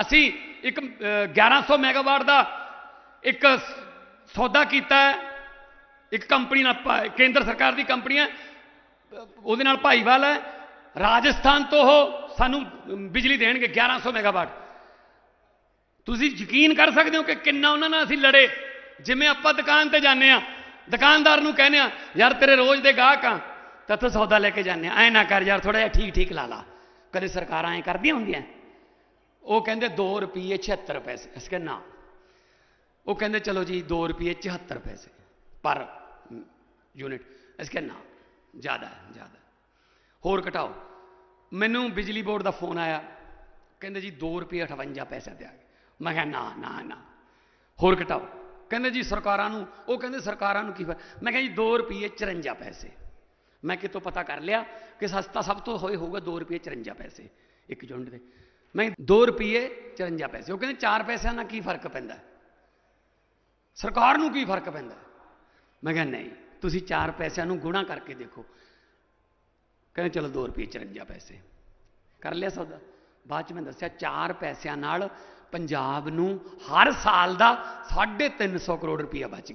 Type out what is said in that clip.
ਅਸੀਂ ਇੱਕ ਅ, 1100 ਮੈਗਾਵਾਟ ਦਾ ਇੱਕ ਸੌਦਾ ਕੀਤਾ ਹੈ। ਇੱਕ ਕੰਪਨੀ ਨਾਲ ਭਾ- ਕੇਂਦਰ ਸਰਕਾਰ ਦੀ ਕੰਪਨੀ ਹੈ। ਉਹਦੇ ਨਾਲ ਭਾਈਵਾਲ ਹੈ। ਰਾਜਸਥਾਨ ਤੋਂ ਉਹ ਸਾਨੂੰ ਬਿਜਲੀ ਦੇਣਗੇ 1100 ਮੈਗਾਵਾਟ। ਤੁਸੀਂ ਯਕੀਨ ਕਰ ਸਕਦੇ ਹੋ ਕਿ ਕਿੰਨਾ ਉਹਨਾਂ ਨਾਲ ਅਸੀਂ ਲੜੇ? ਜਿਵੇਂ ਆਪਾਂ ਦੁਕਾਨ ਤੇ ਜਾਂਦੇ ਆ ਦੁਕਾਨਦਾਰ ਨੂੰ ਕਹਿੰਦੇ ਆ ਯਾਰ ਤੇਰੇ ਰੋਜ਼ ਦੇ ਗਾਹਕ ਆ ਤਾਂ ਤੂੰ ਸੌਦਾ ਲੈ ਕੇ ਜਾਂਦੇ ਆ ਐ ਨਾ ਕਰ ਯਾਰ ਥੋੜਾ ਜਿਹਾ ਠੀਕ ਠੀਕ ਲਾ ਲਾ। ਕਦੇ ਸਰਕਾਰਾਂ ਐ ਕਰਦੀਆਂ ਹੁੰਦੀਆਂ? ਉਹ ਕਹਿੰਦੇ 2 ਰੁਪਏ 76 ਪੈਸੇ, ਅਸੀਂ ਕਹਿੰਦੇ ਨਾ। ਉਹ ਕਹਿੰਦੇ ਚਲੋ ਜੀ 2 ਰੁਪਏ 74 ਪੈਸੇ ਪਰ ਯੂਨਿਟ। ਅਸੀਂ ਕਹਿੰਦੇ ਨਾ, ਜ਼ਿਆਦਾ ਹੈ ਜ਼ਿਆਦਾ। ਹੋਰ ਘਟਾਓ। ਮੈਨੂੰ ਬਿਜਲੀ ਬੋਰਡ ਦਾ ਫੋਨ ਆਇਆ। ਕਹਿੰਦੇ ਜੀ 2 ਰੁਪਏ 58 ਪੈਸੇ ਦੇ ਮੈਂ ਕਿਹਾ ਨਾ ਨਾ ਨਾ। ਹੋਰ ਘਟਾਓ। ਕਹਿੰਦੇ ਜੀ, ਸਰਕਾਰਾਂ ਨੂੰ, ਉਹ ਕਹਿੰਦੇ ਸਰਕਾਰਾਂ ਨੂੰ ਕੀ ਫ਼ਰਕ ਮੈਂ ਕਿਹਾ ਜੀ 2 ਰੁਪਏ 54 ਪੈਸੇ। ਮੈਂ ਕਿਤੋਂ ਪਤਾ ਕਰ ਲਿਆ ਕਿ ਸਸਤਾ ਸਭ ਤੋਂ ਹੋਏ ਹੋਊਗਾ 2 ਰੁਪਏ 54 ਪੈਸੇ। ਇੱਕ ਯੂਨਿਟ ਦੇ। ਮੈਂ 2 ਰੁਪਏ 54 ਪੈਸੇ। ਉਹ ਕਹਿੰਦੇ 4 ਪੈਸਿਆਂ ਨਾਲ ਕੀ ਫ਼ਰਕ ਪੈਂਦਾ? ਸਰਕਾਰ ਨੂੰ ਕੀ ਫ਼ਰਕ ਪੈਂਦਾ? ਮੈਂ ਕਿਹਾ, ਨਹੀਂ, ਤੁਸੀਂ 4 ਪੈਸਿਆਂ ਨੂੰ ਗੁਣਾ ਕਰਕੇ ਦੇਖੋ। ਕਹਿੰਦੇ, ਚਲੋ 2 ਰੁਪਏ 54 ਪੈਸੇ। ਕਰ ਲਿਆ ਸੌਦਾ। ਬਾਅਦ ਚ ਮੈਂ ਦੱਸਿਆ 4 ਪੈਸਿਆਂ ਨਾਲ ਪੰਜਾਬ ਨੂੰ ਹਰ ਸਾਲ ਦਾ 350 ਕਰੋੜ ਰੁਪਇਆ ਬਚ